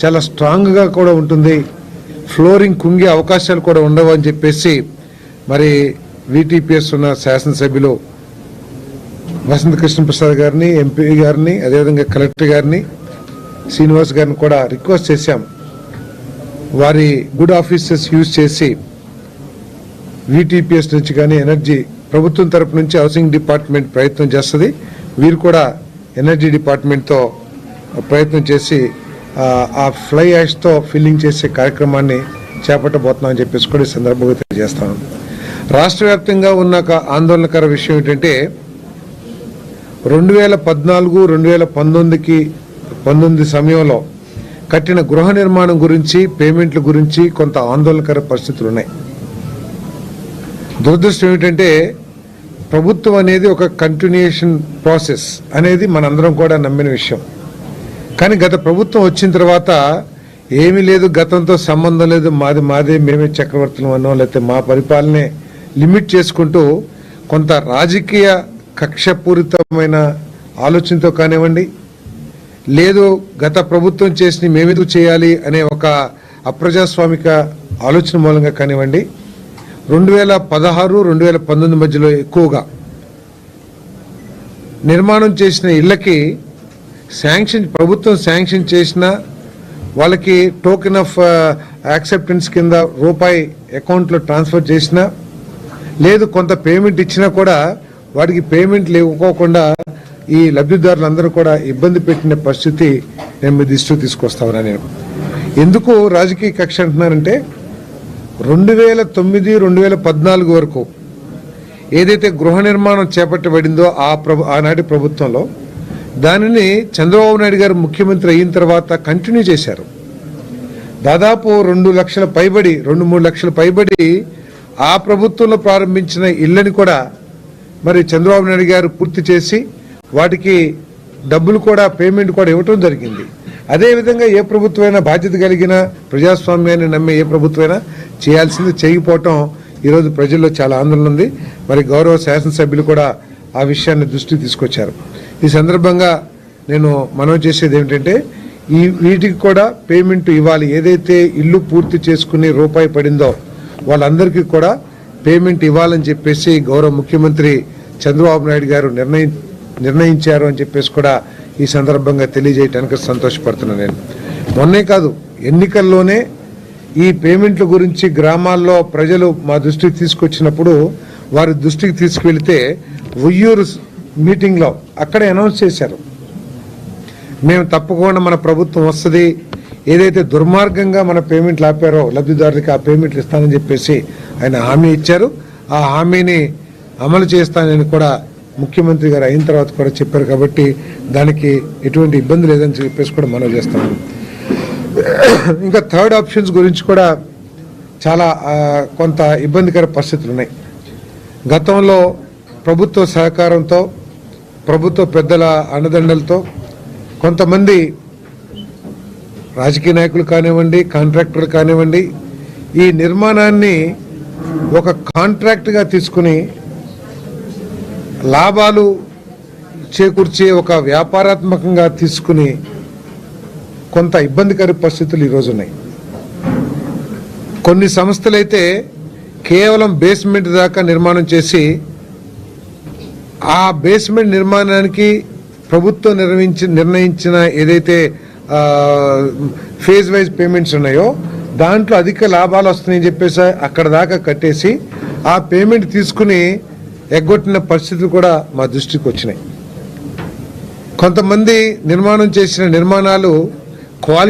చాలా స్ట్రాంగ్గా కూడా ఉంటుంది. ఫ్లోరింగ్ కుంగే అవకాశాలు కూడా ఉండవు అని చెప్పేసి మరి వీటీపీఎస్ ఉన్న శాసనసభ్యులు వసంత కృష్ణప్రసాద్ గారిని ఎంపీ గారిని అదేవిధంగా కలెక్టర్ గారిని శ్రీనివాస్ గారిని కూడా రిక్వెస్ట్ చేశాం. వారి గుడ్ ఆఫీసెస్ యూజ్ చేసి వీటీపీఎస్ నుంచి కానీ ఎనర్జీ ప్రభుత్వం తరపు నుంచి హౌసింగ్ డిపార్ట్మెంట్ ప్రయత్నం చేస్తుంది. వీరు కూడా ఎనర్జీ డిపార్ట్మెంట్తో ప్రయత్నం చేసి ఆ, ఫ్లై యాష్తో ఫిల్లింగ్ చేసే కార్యక్రమాన్ని చేపట్టబోతున్నామని చెప్పేసి కూడా ఈ సందర్భంగా తెలియజేస్తాను. రాష్ట్ర వ్యాప్తంగా ఉన్న ఒక ఆందోళనకర విషయం ఏంటంటే రెండు వేల పద్నాలుగు రెండు వేల పంతొమ్మిదికి పంతొమ్మిది సమయంలో కట్టిన గృహ నిర్మాణం గురించి పేమెంట్ల గురించి కొంత ఆందోళనకర పరిస్థితులు ఉన్నాయి. దురదృష్టం ఏమిటంటే ప్రభుత్వం అనేది ఒక కంటిన్యూషన్ ప్రాసెస్ అనేది మనందరం కూడా నమ్మిన విషయం. కానీ గత ప్రభుత్వం వచ్చిన తర్వాత ఏమీ లేదు గతంతో సంబంధం లేదు మాది మాదే మేమే చక్రవర్తులం అన్నో లేకపోతే మా పరిపాలనే లిమిట్ చేసుకుంటూ కొంత రాజకీయ కక్షపూరితమైన ఆలోచనతో కానివ్వండి లేదు గత ప్రభుత్వం చేసిన మేమెందుకు చేయాలి అనే ఒక అప్రజాస్వామిక ఆలోచన మూలంగా కానివ్వండి రెండు వేల పదహారు రెండు వేల పంతొమ్మిది మధ్యలో ఎక్కువగా నిర్మాణం చేసిన ఇళ్ళకి శాంక్షన్ ప్రభుత్వం శాంక్షన్ చేసిన వాళ్ళకి టోకెన్ ఆఫ్ యాక్సెప్టెన్స్ కింద రూపాయి అకౌంట్లో ట్రాన్స్ఫర్ చేసినా లేదు కొంత పేమెంట్ ఇచ్చినా కూడా వాడికి పేమెంట్ లేకపోకుండా ఈ లబ్ధిదారులందరూ కూడా ఇబ్బంది పెట్టిన పరిస్థితి నేను మీ దృష్టిలో తీసుకొస్తా నేను. ఎందుకు రాజకీయ కక్ష అంటున్నానంటే రెండు వేల తొమ్మిది రెండు వేల పద్నాలుగు వరకు ఏదైతే గృహ నిర్మాణం చేపట్టబడిందో ఆ ప్రభు ఆనాటి ప్రభుత్వంలో దానిని చంద్రబాబు నాయుడు గారు ముఖ్యమంత్రి అయిన తర్వాత కంటిన్యూ చేశారు. దాదాపు రెండు లక్షల పైబడి రెండు మూడు లక్షల పైబడి ఆ ప్రభుత్వంలో ప్రారంభించిన ఇళ్ళని కూడా మరి చంద్రబాబు నాయుడు గారు పూర్తి చేసి వాటికి డబ్బులు కూడా పేమెంట్ కూడా ఇవ్వటం జరిగింది. అదేవిధంగా ఏ ప్రభుత్వమైనా బాధ్యత కలిగిన ప్రజాస్వామ్యాన్ని నమ్మే ఏ ప్రభుత్వమైనా చేయాల్సింది చేయకపోవటం ఈరోజు ప్రజల్లో చాలా ఆందోళన ఉంది. మరి గౌరవ శాసనసభ్యులు కూడా ఆ విషయాన్ని దృష్టికి తీసుకొచ్చారు. ఈ సందర్భంగా నేను మనవి చేసేది ఏమిటంటే ఈ వీటికి కూడా పేమెంట్ ఇవ్వాలి. ఏదైతే ఇల్లు పూర్తి చేసుకుని రూపాయి పడిందో వాళ్ళందరికీ కూడా పేమెంట్ ఇవ్వాలని చెప్పేసి గౌరవ ముఖ్యమంత్రి చంద్రబాబు నాయుడు గారు నిర్ణయం నిర్ణయించారు అని చెప్పేసి కూడా ఈ సందర్భంగా తెలియజేయడానికి సంతోషపడుతున్నాను నేను. మొన్నే కాదు ఎన్నికల్లోనే ఈ పేమెంట్ల గురించి గ్రామాల్లో ప్రజలు మా దృష్టికి తీసుకొచ్చినప్పుడు వారి దృష్టికి తీసుకువెళితే ఉయ్యూరు మీటింగ్లో అక్కడే అనౌన్స్ చేశారు. మేము తప్పకుండా మన ప్రభుత్వం వస్తుంది. ఏదైతే దుర్మార్గంగా మన పేమెంట్లు ఆపారో లబ్ధిదారులకి ఆ పేమెంట్లు ఇస్తానని చెప్పేసి ఆయన హామీ ఇచ్చారు. ఆ హామీని అమలు చేస్తానని కూడా ముఖ్యమంత్రి గారు అయిన తర్వాత కూడా చెప్పారు కాబట్టి దానికి ఎటువంటి ఇబ్బంది లేదని చెప్పేసి కూడా మనం చేస్తాము ఇంకా థర్డ్ ఆప్షన్స్ గురించి కూడా చాలా కొంత ఇబ్బందికర పరిస్థితులు ఉన్నాయి గతంలో ప్రభుత్వ సహకారంతో ప్రభుత్వ పెద్దల అండదండలతో కొంతమంది రాజకీయ నాయకులు కానివ్వండి కాంట్రాక్టర్లు కానివ్వండి ఈ నిర్మాణాన్ని ఒక కాంట్రాక్ట్గా తీసుకుని లాభాలు చేకూర్చే ఒక వ్యాపారాత్మకంగా తీసుకుని కొంత ఇబ్బందికర పరిస్థితులు ఈరోజు ఉన్నాయి. కొన్ని సంస్థలైతే కేవలం బేస్మెంట్ దాకా నిర్మాణం చేసి ఆ బేస్మెంట్ నిర్మాణానికి ప్రభుత్వం నిర్వహించి నిర్ణయించిన ఏదైతే ఫేజ్ వైజ్ పేమెంట్స్ ఉన్నాయో దాంట్లో అధిక లాభాలు వస్తున్నాయని చెప్పేసి అక్కడ దాకా కట్టేసి ఆ పేమెంట్ తీసుకుని ఎగ్గొట్టిన పరిస్థితులు కూడా మా దృష్టికి వచ్చినాయి. కొంతమంది నిర్మాణం చేసిన నిర్మాణాలు